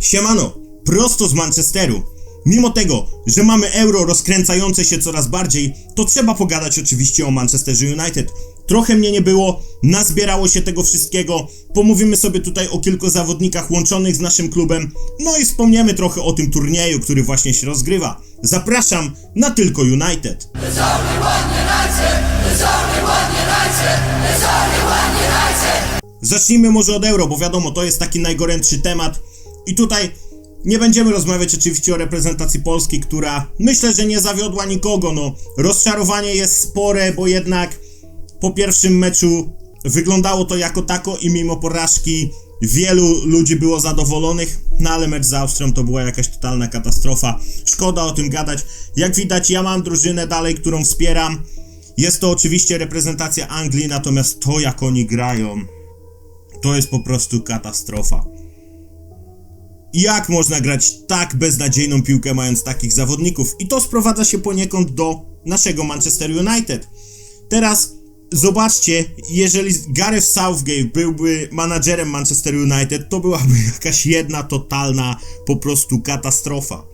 Siemano, prosto z Manchesteru. Mimo tego, że mamy euro rozkręcające się coraz bardziej, to trzeba pogadać oczywiście o Manchesterze United. Trochę mnie nie było, nazbierało się tego wszystkiego, pomówimy sobie tutaj o kilku zawodnikach łączonych z naszym klubem, no i wspomniemy trochę o tym turnieju, który właśnie się rozgrywa. Zapraszam na Tylko United. Zacznijmy może od euro, bo wiadomo, to jest taki najgorętszy temat. I tutaj nie będziemy rozmawiać oczywiście o reprezentacji Polski, która myślę, że nie zawiodła nikogo. No, rozczarowanie jest spore, bo jednak po pierwszym meczu wyglądało to jako tako i mimo porażki wielu ludzi było zadowolonych, no ale mecz z Austrią to była jakaś totalna katastrofa. Szkoda o tym gadać. Jak widać, ja mam drużynę dalej, którą wspieram. Jest to oczywiście reprezentacja Anglii, natomiast to jak oni grają, to jest po prostu katastrofa. Jak można grać tak beznadziejną piłkę, mając takich zawodników? I to sprowadza się poniekąd do naszego Manchester United. Teraz zobaczcie, jeżeli Gareth Southgate byłby menadżerem Manchester United, to byłaby jakaś jedna totalna po prostu katastrofa.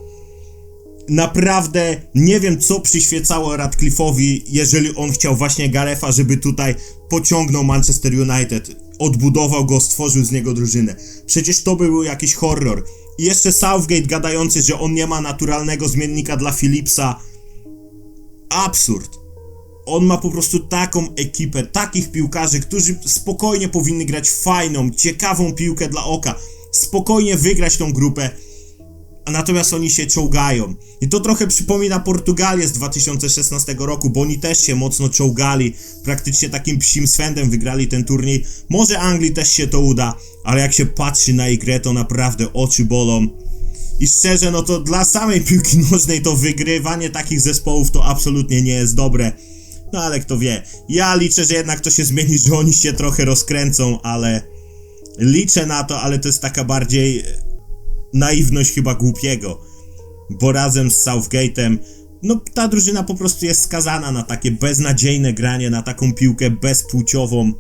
Naprawdę nie wiem, co przyświecało Radcliffe'owi, jeżeli on chciał właśnie Garefa, żeby tutaj pociągnął Manchester United. Odbudował go, stworzył z niego drużynę. Przecież to by był jakiś horror. I jeszcze Southgate gadający, że on nie ma naturalnego zmiennika dla Philipsa. Absurd. On ma po prostu taką ekipę, takich piłkarzy, którzy spokojnie powinny grać fajną, ciekawą piłkę dla oka. Spokojnie wygrać tą grupę a natomiast oni się czołgają. I to trochę przypomina Portugalię z 2016 roku, bo oni też się mocno czołgali. Praktycznie takim psim swędem wygrali ten turniej. Może Anglii też się to uda, ale jak się patrzy na ich grę, to naprawdę oczy bolą. I szczerze, no to dla samej piłki nożnej to wygrywanie takich zespołów to absolutnie nie jest dobre. No ale kto wie. Ja liczę, że jednak to się zmieni, że oni się trochę rozkręcą, ale liczę na to, ale to jest taka bardziej naiwność chyba głupiego, bo razem z Southgate'em, no ta drużyna po prostu jest skazana na takie beznadziejne granie, na taką piłkę bezpłciową.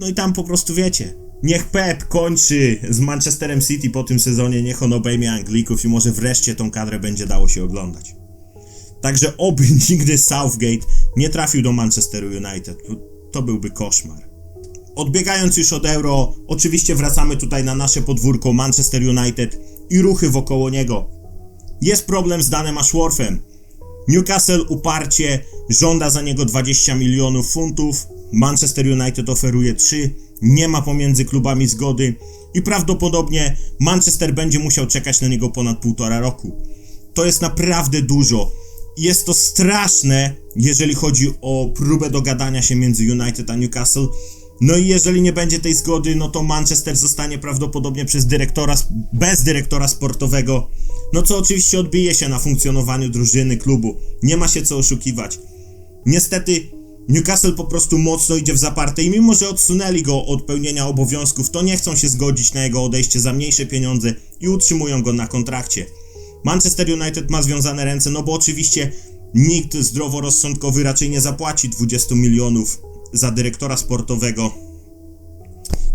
No i tam po prostu wiecie, niech Pep kończy z Manchesterem City po tym sezonie, niech on obejmie Anglików i może wreszcie tą kadrę będzie dało się oglądać. Także oby nigdy Southgate nie trafił do Manchesteru United, to byłby koszmar. Odbiegając już od euro, oczywiście wracamy tutaj na nasze podwórko Manchester United i ruchy wokoło niego. Jest problem z Danem Ashworthem. Newcastle uparcie żąda za niego 20 milionów funtów, Manchester United oferuje 3, nie ma pomiędzy klubami zgody i prawdopodobnie Manchester będzie musiał czekać na niego ponad półtora roku. To jest naprawdę dużo. Jest to straszne, jeżeli chodzi o próbę dogadania się między United a Newcastle, no i jeżeli nie będzie tej zgody, no to Manchester zostanie prawdopodobnie przez dyrektora, bez dyrektora sportowego. No co oczywiście odbije się na funkcjonowaniu drużyny, klubu. Nie ma się co oszukiwać. Niestety Newcastle po prostu mocno idzie w zaparte i mimo, że odsunęli go od pełnienia obowiązków, to nie chcą się zgodzić na jego odejście za mniejsze pieniądze i utrzymują go na kontrakcie. Manchester United ma związane ręce, no bo oczywiście nikt zdroworozsądkowy raczej nie zapłaci 20 milionów za dyrektora sportowego.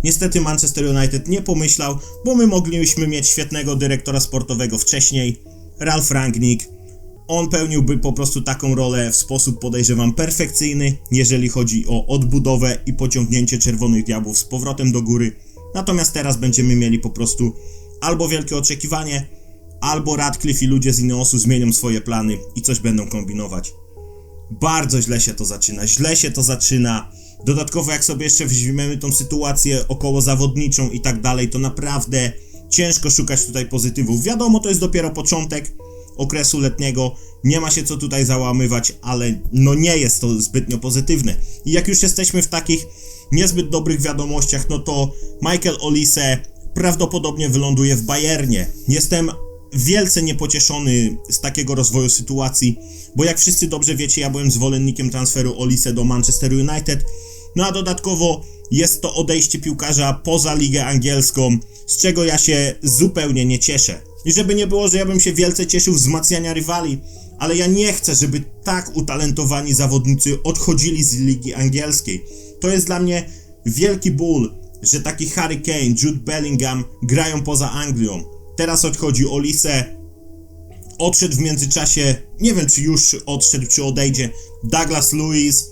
Niestety Manchester United nie pomyślał, bo my moglibyśmy mieć świetnego dyrektora sportowego wcześniej, Ralf Rangnick. On pełniłby po prostu taką rolę w sposób podejrzewam perfekcyjny, jeżeli chodzi o odbudowę i pociągnięcie Czerwonych Diabłów z powrotem do góry. Natomiast teraz będziemy mieli po prostu albo wielkie oczekiwanie, albo Radcliffe i ludzie z Ineosu zmienią swoje plany i coś będą kombinować. Bardzo źle się to zaczyna, źle się to zaczyna. Dodatkowo jak sobie jeszcze weźmiemy tą sytuację około zawodniczą i tak dalej, to naprawdę ciężko szukać tutaj pozytywów. Wiadomo, to jest dopiero początek okresu letniego, nie ma się co tutaj załamywać, ale no nie jest to zbytnio pozytywne. I jak już jesteśmy w takich niezbyt dobrych wiadomościach, no to Michael Olise prawdopodobnie wyląduje w Bayernie. Jestem wielce niepocieszony z takiego rozwoju sytuacji, bo jak wszyscy dobrze wiecie, ja byłem zwolennikiem transferu Olise do Manchester United, no a dodatkowo jest to odejście piłkarza poza ligę angielską, z czego ja się zupełnie nie cieszę. I żeby nie było, że ja bym się wielce cieszył wzmacniania rywali, ale ja nie chcę, żeby tak utalentowani zawodnicy odchodzili z ligi angielskiej. To jest dla mnie wielki ból że taki Harry Kane, Jude Bellingham grają poza Anglią. Teraz odchodzi Olise, odszedł w międzyczasie, nie wiem czy już odszedł, czy odejdzie, Douglas Lewis.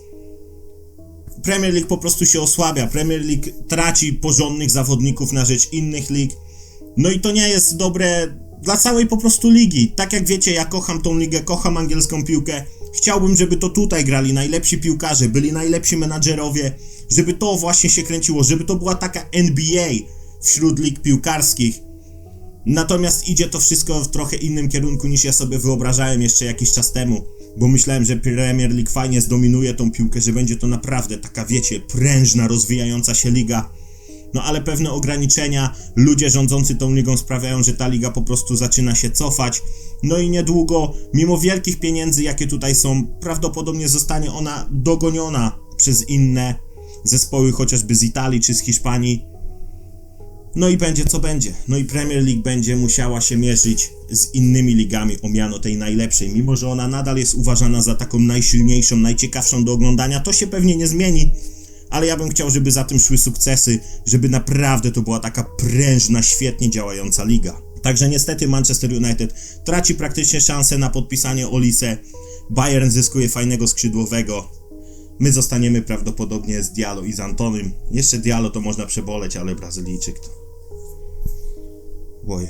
Premier League po prostu się osłabia. Premier League traci porządnych zawodników na rzecz innych lig. No i to nie jest dobre dla całej po prostu ligi. Tak jak wiecie, ja kocham tą ligę, kocham angielską piłkę. Chciałbym, żeby to tutaj grali najlepsi piłkarze, byli najlepsi menadżerowie, żeby to właśnie się kręciło, żeby to była taka NBA wśród lig piłkarskich. Natomiast idzie to wszystko w trochę innym kierunku niż ja sobie wyobrażałem jeszcze jakiś czas temu, bo myślałem, że Premier League fajnie zdominuje tą piłkę, że będzie to naprawdę taka, wiecie, prężna, rozwijająca się liga. No ale pewne ograniczenia, ludzie rządzący tą ligą sprawiają, że ta liga po prostu zaczyna się cofać. No i niedługo, mimo wielkich pieniędzy, jakie tutaj są, prawdopodobnie zostanie ona dogoniona przez inne zespoły, chociażby z Italii czy z Hiszpanii. No i będzie co będzie. No i Premier League będzie musiała się mierzyć z innymi ligami o miano tej najlepszej. Mimo, że ona nadal jest uważana za taką najsilniejszą, najciekawszą do oglądania, to się pewnie nie zmieni. Ale ja bym chciał, żeby za tym szły sukcesy, żeby naprawdę to była taka prężna, świetnie działająca liga. Także niestety Manchester United traci praktycznie szansę na podpisanie Olise. Bayern zyskuje fajnego skrzydłowego. My zostaniemy prawdopodobnie z Diallo i z Antonym. Jeszcze Diallo to można przeboleć, ale Brazylijczyk to... Ojej.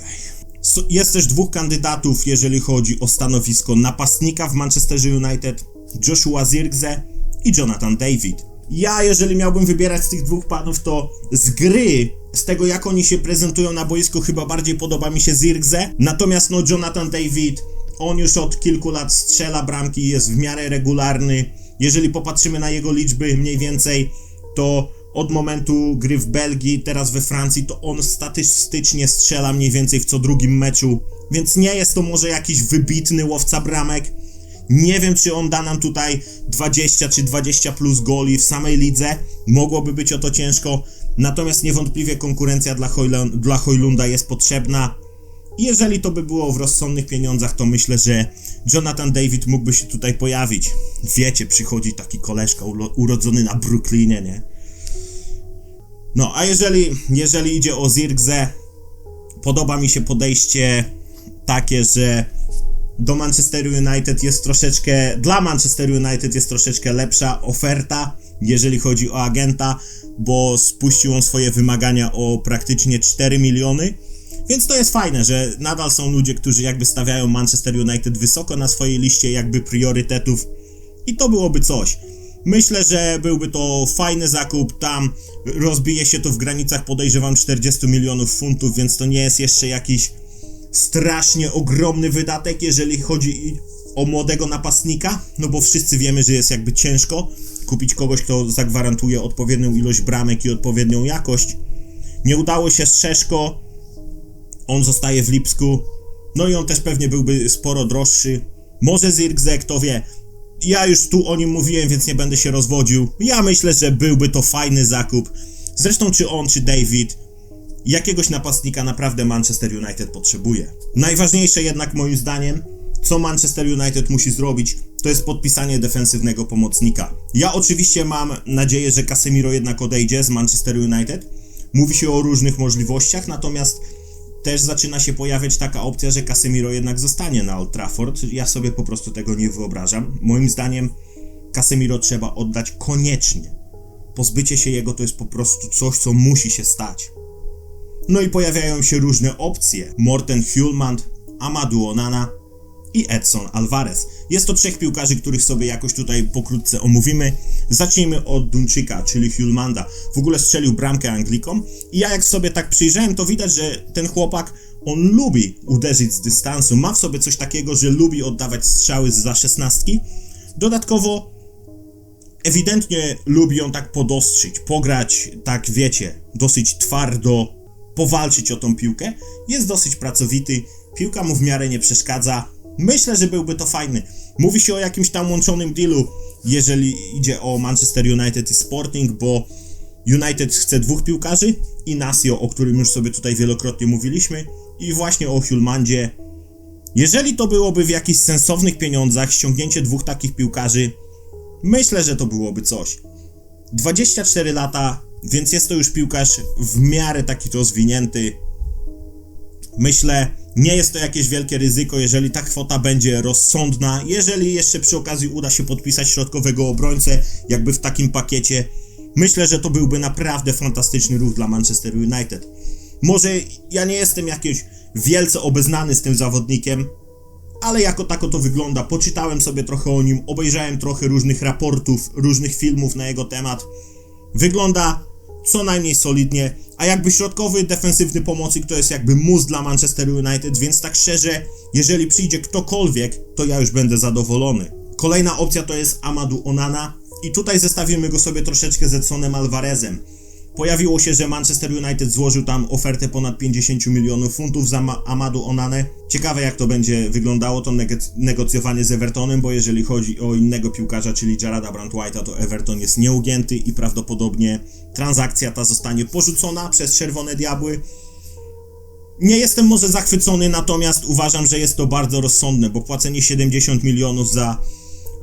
Jest też dwóch kandydatów, jeżeli chodzi o stanowisko napastnika w Manchesterze United. Joshua Zirkze i Jonathan David. Ja, jeżeli miałbym wybierać z tych dwóch panów, to z gry, z tego jak oni się prezentują na boisku, chyba bardziej podoba mi się Zirkze. Natomiast no Jonathan David, on już od kilku lat strzela bramki, jest w miarę regularny. Jeżeli popatrzymy na jego liczby mniej więcej, to od momentu gry w Belgii, teraz we Francji, to on statystycznie strzela mniej więcej w co drugim meczu. Więc nie jest to może jakiś wybitny łowca bramek. Nie wiem, czy on da nam tutaj 20 czy 20 plus goli w samej lidze. Mogłoby być o to ciężko. Natomiast niewątpliwie konkurencja dla, Hojlun- dla Hojlunda jest potrzebna. Jeżeli to by było w rozsądnych pieniądzach, to myślę, że Jonathan David mógłby się tutaj pojawić. Wiecie, przychodzi taki koleżka urodzony na Brooklynie, nie? No, a jeżeli, jeżeli idzie o Zirkze, podoba mi się podejście takie, że do Manchester United jest troszeczkę, dla Manchester United jest troszeczkę lepsza oferta, jeżeli chodzi o agenta, bo spuścił on swoje wymagania o praktycznie 4 miliony. Więc to jest fajne, że nadal są ludzie, którzy jakby stawiają Manchester United wysoko na swojej liście jakby priorytetów i to byłoby coś. Myślę, że byłby to fajny zakup, tam rozbije się to w granicach podejrzewam 40 milionów funtów, więc to nie jest jeszcze jakiś strasznie ogromny wydatek, jeżeli chodzi o młodego napastnika, no bo wszyscy wiemy, że jest jakby ciężko kupić kogoś, kto zagwarantuje odpowiednią ilość bramek i odpowiednią jakość. Nie udało się z Szeszko, on zostaje w Lipsku, no i on też pewnie byłby sporo droższy. Może Zirkze, kto wie. Ja już tu o nim mówiłem, więc nie będę się rozwodził. Ja myślę, że byłby to fajny zakup. Zresztą czy on, czy David, jakiegoś napastnika naprawdę Manchester United potrzebuje. Najważniejsze jednak moim zdaniem, co Manchester United musi zrobić, to jest podpisanie defensywnego pomocnika. Ja oczywiście mam nadzieję, że Casemiro jednak odejdzie z Manchester United. Mówi się o różnych możliwościach, natomiast też zaczyna się pojawiać taka opcja, że Casemiro jednak zostanie na Old Trafford. Ja sobie po prostu tego nie wyobrażam. Moim zdaniem Casemiro trzeba oddać koniecznie. Pozbycie się jego to jest po prostu coś, co musi się stać. No i pojawiają się różne opcje. Morten Hulmand, Amadou Onana i Edson Alvarez. Jest to trzech piłkarzy, których sobie jakoś tutaj pokrótce omówimy. Zacznijmy od Duńczyka, czyli Hulmanda. W ogóle strzelił bramkę Anglikom i ja jak sobie tak przyjrzałem, to widać, że ten chłopak, on lubi uderzyć z dystansu. Ma w sobie coś takiego, że lubi oddawać strzały za szesnastki. Dodatkowo ewidentnie lubi ją tak podostrzyć, pograć, tak wiecie, dosyć twardo, powalczyć o tą piłkę. Jest dosyć pracowity, piłka mu w miarę nie przeszkadza. Myślę, że byłby to fajny. Mówi się o jakimś tam łączonym dealu, jeżeli idzie o Manchester United i Sporting, bo United chce dwóch piłkarzy, Inacio, o którym już sobie tutaj wielokrotnie mówiliśmy, i właśnie o Hulmandzie. Jeżeli to byłoby w jakichś sensownych pieniądzach, ściągnięcie dwóch takich piłkarzy, myślę, że to byłoby coś. 24 lata, Więc jest to już piłkarz w miarę taki rozwinięty. Myślę, nie jest to jakieś wielkie ryzyko, jeżeli ta kwota będzie rozsądna. Jeżeli jeszcze przy okazji uda się podpisać środkowego obrońcę, jakby w takim pakiecie, myślę, że to byłby naprawdę fantastyczny ruch dla Manchester United. Może ja nie jestem jakiś wielce obeznany z tym zawodnikiem, ale jako tako to wygląda. Poczytałem sobie trochę o nim, obejrzałem trochę różnych raportów, różnych filmów na jego temat. Wygląda co najmniej solidnie, a jakby środkowy, defensywny pomocnik to jest jakby mus dla Manchester United, więc tak szczerze, jeżeli przyjdzie ktokolwiek, to ja już będę zadowolony. Kolejna opcja to jest Amadou Onana i tutaj zestawimy go sobie troszeczkę z Edsonem Alvarezem. Pojawiło się, że Manchester United złożył tam ofertę ponad 50 milionów funtów za Ma- Amadou Onanę. Ciekawe jak to będzie wyglądało to neg- negocjowanie z Evertonem, bo jeżeli chodzi o innego piłkarza, czyli Jarada Brandwhite'a, to Everton jest nieugięty i prawdopodobnie transakcja ta zostanie porzucona przez Czerwone Diabły. Nie jestem może zachwycony, natomiast uważam, że jest to bardzo rozsądne, bo płacenie 70 milionów za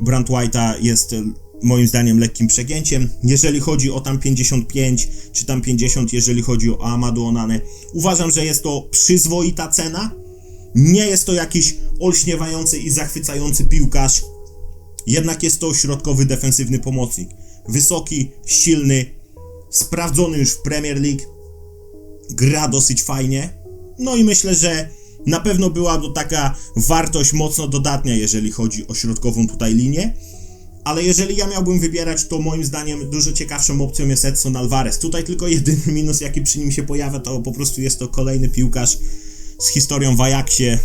Brandwhite'a jest e, moim zdaniem lekkim przegięciem. Jeżeli chodzi o tam 55 czy tam 50, jeżeli chodzi o Amadou Onanę, uważam, że jest to przyzwoita cena. Nie jest to jakiś olśniewający i zachwycający piłkarz, jednak jest to środkowy defensywny pomocnik. Wysoki, silny, sprawdzony już w Premier League, gra dosyć fajnie. No i myślę, że na pewno była to taka wartość mocno dodatnia, jeżeli chodzi o środkową tutaj linię. Ale jeżeli ja miałbym wybierać, to moim zdaniem dużo ciekawszą opcją jest Edson Alvarez. Tutaj tylko jedyny minus, jaki przy nim się pojawia, to po prostu jest to kolejny piłkarz z historią w Ajaxie.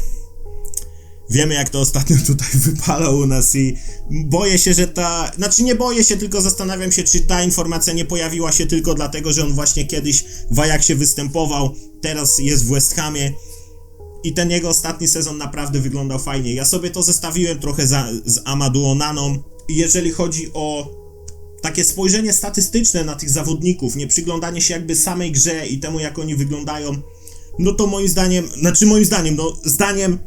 Wiemy, jak to ostatnio tutaj wypalał u nas i boję się, że ta. Znaczy, nie boję się, tylko zastanawiam się, czy ta informacja nie pojawiła się tylko dlatego, że on właśnie kiedyś w Ajaxie występował, teraz jest w West Hamie i ten jego ostatni sezon naprawdę wyglądał fajnie. Ja sobie to zestawiłem trochę za, z Amadou Onaną. Jeżeli chodzi o takie spojrzenie statystyczne na tych zawodników, nie przyglądanie się jakby samej grze i temu, jak oni wyglądają, no to moim zdaniem, znaczy moim zdaniem, no zdaniem,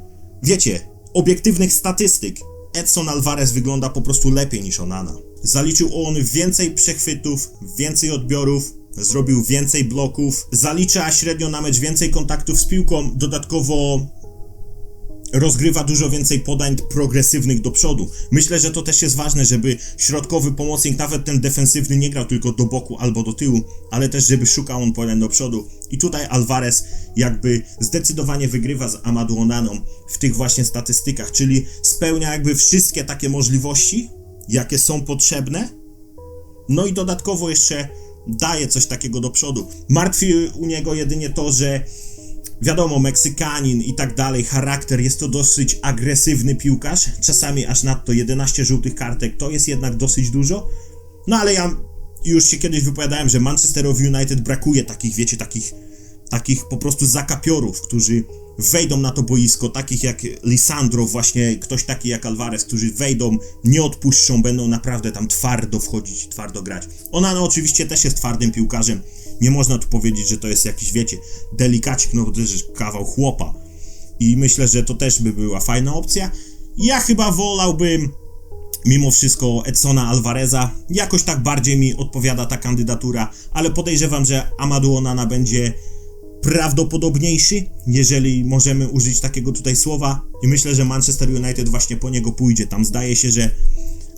wiecie, obiektywnych statystyk, Edson Alvarez wygląda po prostu lepiej niż Onana. Zaliczył on więcej przechwytów, więcej odbiorów, zrobił więcej bloków, zalicza średnio na mecz więcej kontaktów z piłką, dodatkowo rozgrywa dużo więcej podań progresywnych do przodu. Myślę, że to też jest ważne, żeby środkowy pomocnik, nawet ten defensywny, nie grał tylko do boku albo do tyłu, ale też, żeby szukał on podań do przodu. I tutaj Alvarez jakby zdecydowanie wygrywa z Amadou Onaną w tych właśnie statystykach, czyli spełnia jakby wszystkie takie możliwości, jakie są potrzebne, no i dodatkowo jeszcze daje coś takiego do przodu. Martwi u niego jedynie to, że wiadomo, Meksykanin i tak dalej, charakter, jest to dosyć agresywny piłkarz, czasami aż nadto 11 żółtych kartek, to jest jednak dosyć dużo, no ale ja już się kiedyś wypowiadałem, że Manchesterowi United brakuje takich, wiecie, takich, takich po prostu zakapiorów, którzy wejdą na to boisko, takich jak Lisandro, właśnie ktoś taki jak Alvarez, którzy wejdą, nie odpuszczą, będą naprawdę tam twardo wchodzić, twardo grać. Ona no, oczywiście też jest twardym piłkarzem, nie można tu powiedzieć, że to jest jakiś, wiecie, delikacik, no bo to jest kawał chłopa. I myślę, że to też by była fajna opcja. Ja chyba wolałbym mimo wszystko Edsona Alvareza. Jakoś tak bardziej mi odpowiada ta kandydatura, ale podejrzewam, że Amadou Onana będzie prawdopodobniejszy, jeżeli możemy użyć takiego tutaj słowa. I myślę, że Manchester United właśnie po niego pójdzie. Tam zdaje się, że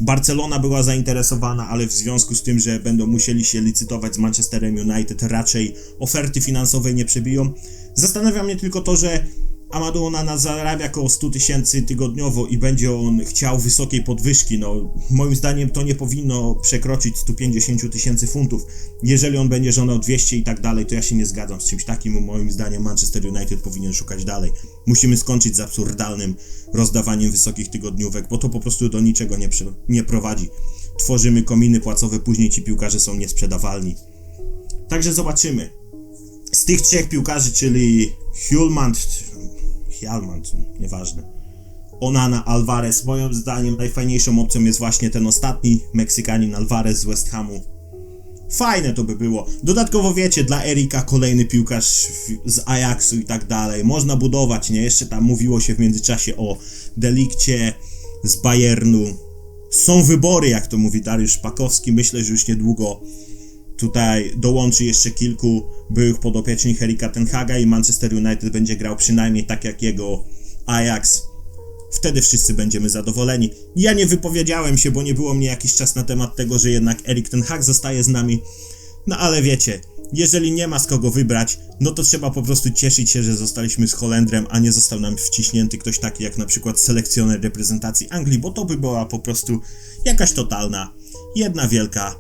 Barcelona była zainteresowana, ale w związku z tym, że będą musieli się licytować z Manchesterem United, raczej oferty finansowej nie przebiją. Zastanawia mnie tylko to, że Amadou Onana zarabia około 100 tysięcy tygodniowo i będzie on chciał wysokiej podwyżki. No, moim zdaniem to nie powinno przekroczyć 150 tysięcy funtów. Jeżeli on będzie żądał 200 i tak dalej, to ja się nie zgadzam z czymś takim. Moim zdaniem Manchester United powinien szukać dalej. Musimy skończyć z absurdalnym rozdawaniem wysokich tygodniówek, bo to po prostu do niczego nie, nie prowadzi. Tworzymy kominy płacowe, później ci piłkarze są niesprzedawalni. Także zobaczymy. Z tych trzech piłkarzy, czyli Hulmand, Hjalmand, nieważne. Onana, Alvarez, moim zdaniem najfajniejszą opcją jest właśnie ten ostatni Meksykanin Alvarez z West Hamu. Fajne to by było. Dodatkowo wiecie, dla Erika kolejny piłkarz z Ajaxu i tak dalej. Można budować, nie? Jeszcze tam mówiło się w międzyczasie o Delikcie z Bayernu. Są wybory, jak to mówi Dariusz Szpakowski. Myślę, że już niedługo Tutaj dołączy jeszcze kilku byłych podopiecznych Erika Tenhaga i Manchester United będzie grał przynajmniej tak jak jego Ajax. Wtedy wszyscy będziemy zadowoleni. Ja nie wypowiedziałem się, bo nie było mnie jakiś czas na temat tego, że jednak Erik Ten Hag zostaje z nami. No ale wiecie, jeżeli nie ma z kogo wybrać, no to trzeba po prostu cieszyć się, że zostaliśmy z Holendrem, a nie został nam wciśnięty ktoś taki jak na przykład selekcjoner reprezentacji Anglii, bo to by była po prostu jakaś totalna, jedna wielka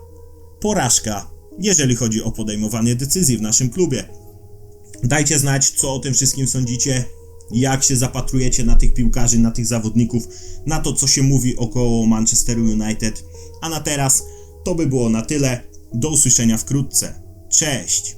porażka, jeżeli chodzi o podejmowanie decyzji w naszym klubie. Dajcie znać, co o tym wszystkim sądzicie, jak się zapatrujecie na tych piłkarzy, na tych zawodników, na to, co się mówi około Manchesteru United. A na teraz to by było na tyle. Do usłyszenia wkrótce. Cześć!